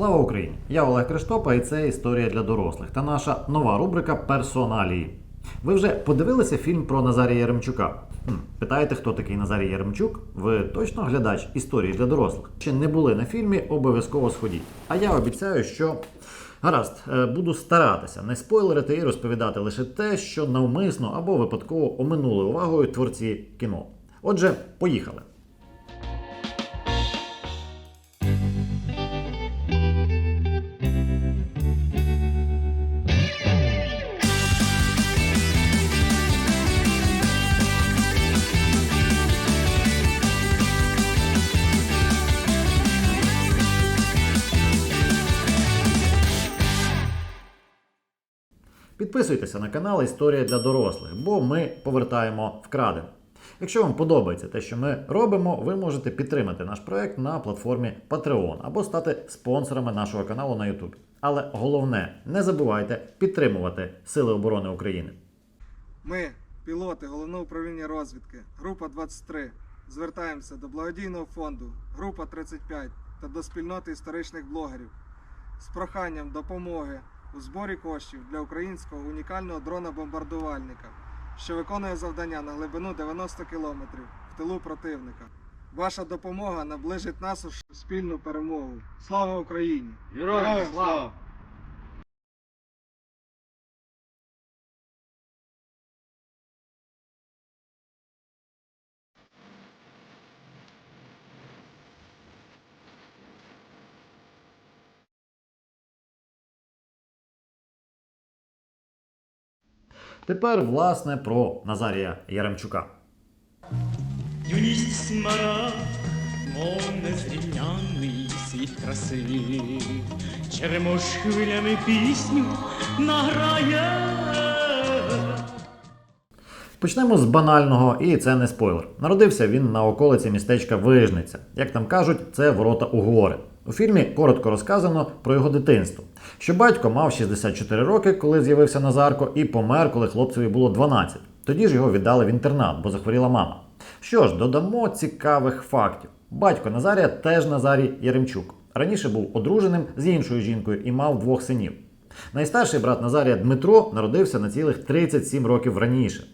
Слава Україні! Я Олег Криштопа і це історія для дорослих та наша нова рубрика Персоналії. Ви вже подивилися фільм про Назарія Яремчука? Хм, Питаєте, хто такий Назарій Яремчук? Ви точно глядач історії для дорослих? Чи не були на фільмі, обов'язково сходіть. А я обіцяю, що гаразд, е, буду старатися не спойлерити і розповідати лише те, що навмисно або випадково оминули увагою творці кіно. Отже, поїхали. Підписуйтеся на канал Історія для дорослих, бо ми повертаємо вкрадене. Якщо вам подобається те, що ми робимо, ви можете підтримати наш проект на платформі Patreon або стати спонсорами нашого каналу на YouTube. Але головне, не забувайте підтримувати Сили оборони України. Ми, пілоти Головного управління розвідки, група 23, звертаємося до благодійного фонду, група 35 та до спільноти історичних блогерів з проханням допомоги у зборі коштів для українського унікального дрона-бомбардувальника, що виконує завдання на глибину 90 км в тилу противника. Ваша допомога наближить нас у спільну перемогу. Слава Україні! Героям слава! Тепер, власне, про Назарія Яремчука. Юність смара, мов незрівняний світ краси, Черемош хвилями пісню награє. Почнемо з банального, і це не спойлер. Народився він на околиці містечка Вижниця. Як там кажуть, це ворота у гори. У фільмі коротко розказано про його дитинство. Що батько мав 64 роки, коли з'явився Назарко, і помер, коли хлопцеві було 12. Тоді ж його віддали в інтернат, бо захворіла мама. Що ж, додамо цікавих фактів. Батько Назарія теж Назарій Яремчук. Раніше був одруженим з іншою жінкою і мав двох синів. Найстарший брат Назарія Дмитро народився на цілих 37 років раніше.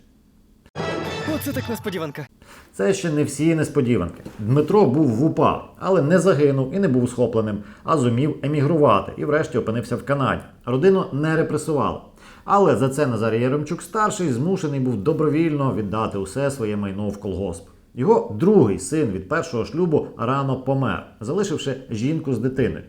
Так несподіванка. Це ще не всі несподіванки. Дмитро був в УПА, але не загинув і не був схопленим, а зумів емігрувати і врешті опинився в Канаді. Родину не репресували. Але за це Назарій Яремчук старший змушений був добровільно віддати усе своє майно в колгосп. Його другий син від першого шлюбу рано помер, залишивши жінку з дитиною.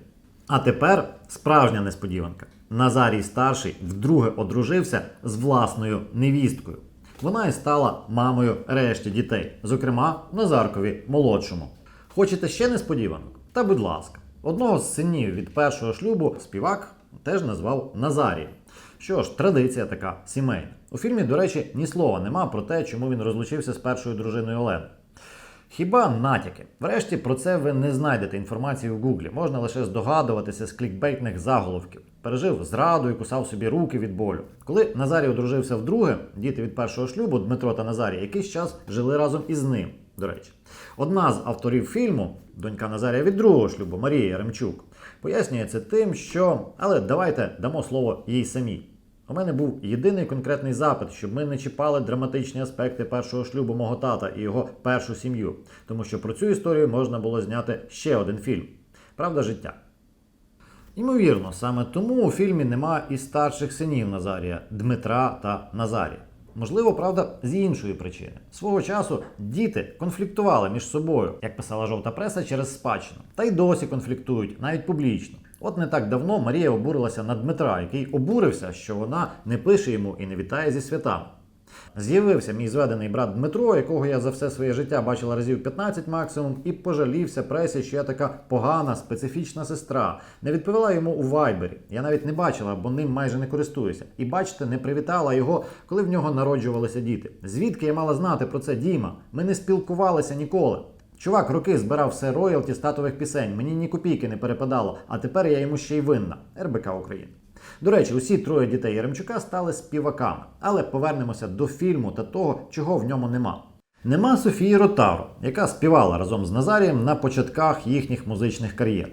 А тепер справжня несподіванка. Назарій старший вдруге одружився з власною невісткою. Вона і стала мамою решті дітей, зокрема Назаркові молодшому. Хочете ще несподіванок? Та будь ласка, одного з синів від першого шлюбу співак теж назвав Назарієм. Що ж, традиція така сімейна. У фільмі, до речі, ні слова нема про те, чому він розлучився з першою дружиною Оленою. Хіба натяки? Врешті про це ви не знайдете інформації в Гуглі. Можна лише здогадуватися з клікбейтних заголовків. Пережив зраду і кусав собі руки від болю. Коли Назарій одружився вдруге, діти від першого шлюбу Дмитро та Назарій якийсь час жили разом із ним. До речі, одна з авторів фільму, донька Назарія від другого шлюбу, Марія Яремчук, пояснює це тим, що але давайте дамо слово їй самій. У мене був єдиний конкретний запит, щоб ми не чіпали драматичні аспекти першого шлюбу мого тата і його першу сім'ю, тому що про цю історію можна було зняти ще один фільм Правда життя. Ймовірно, саме тому у фільмі нема і старших синів Назарія Дмитра та Назарія. Можливо, правда, з іншої причини. Свого часу діти конфліктували між собою, як писала жовта преса, через спадщину. Та й досі конфліктують, навіть публічно. От не так давно Марія обурилася на Дмитра, який обурився, що вона не пише йому і не вітає зі святами. З'явився мій зведений брат Дмитро, якого я за все своє життя бачила разів 15 максимум, і пожалівся пресі, що я така погана, специфічна сестра. Не відповіла йому у вайбері. Я навіть не бачила, бо ним майже не користуюся. І бачите, не привітала його, коли в нього народжувалися діти. Звідки я мала знати про це Діма? Ми не спілкувалися ніколи. Чувак роки збирав все роялті з татових пісень, мені ні копійки не перепадало, а тепер я йому ще й винна. РБК України. До речі, усі троє дітей Яремчука стали співаками. Але повернемося до фільму та того, чого в ньому нема. Нема Софії Ротаро, яка співала разом з Назарієм на початках їхніх музичних кар'єр.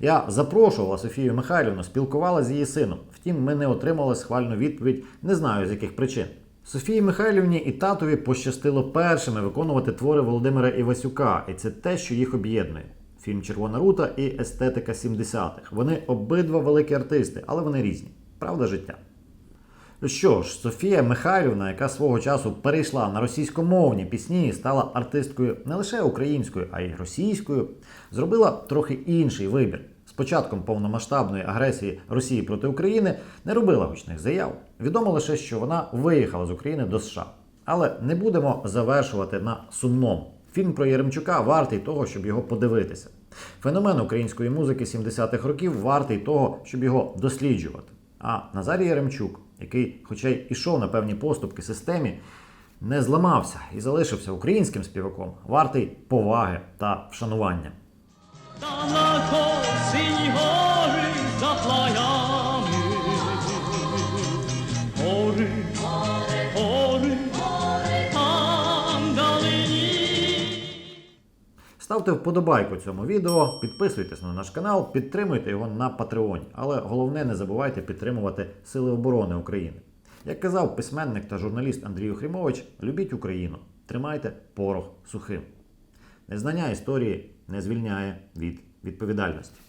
Я запрошувала Софію Михайлівну, спілкувалася з її сином. Втім, ми не отримали схвальну відповідь, не знаю з яких причин. Софії Михайлівні і татові пощастило першими виконувати твори Володимира Івасюка, і це те, що їх об'єднує. Фільм Червона рута і естетика 70-х. Вони обидва великі артисти, але вони різні. Правда життя. Що ж, Софія Михайлівна, яка свого часу перейшла на російськомовні пісні і стала артисткою не лише українською, а й російською, зробила трохи інший вибір. Початком повномасштабної агресії Росії проти України не робила гучних заяв. Відомо лише, що вона виїхала з України до США. Але не будемо завершувати на сумному. Фільм про Єремчука вартий того, щоб його подивитися. Феномен української музики 70-х років вартий того, щоб його досліджувати. А Назарій Яремчук, який, хоча й ішов на певні поступки системі, не зламався і залишився українським співаком, вартий поваги та вшанування. Ставте вподобайку цьому відео, підписуйтесь на наш канал, підтримуйте його на Патреоні. Але головне, не забувайте підтримувати Сили оборони України. Як казав письменник та журналіст Андрій Охрімович, любіть Україну, тримайте порох сухим. Незнання історії не звільняє від відповідальності.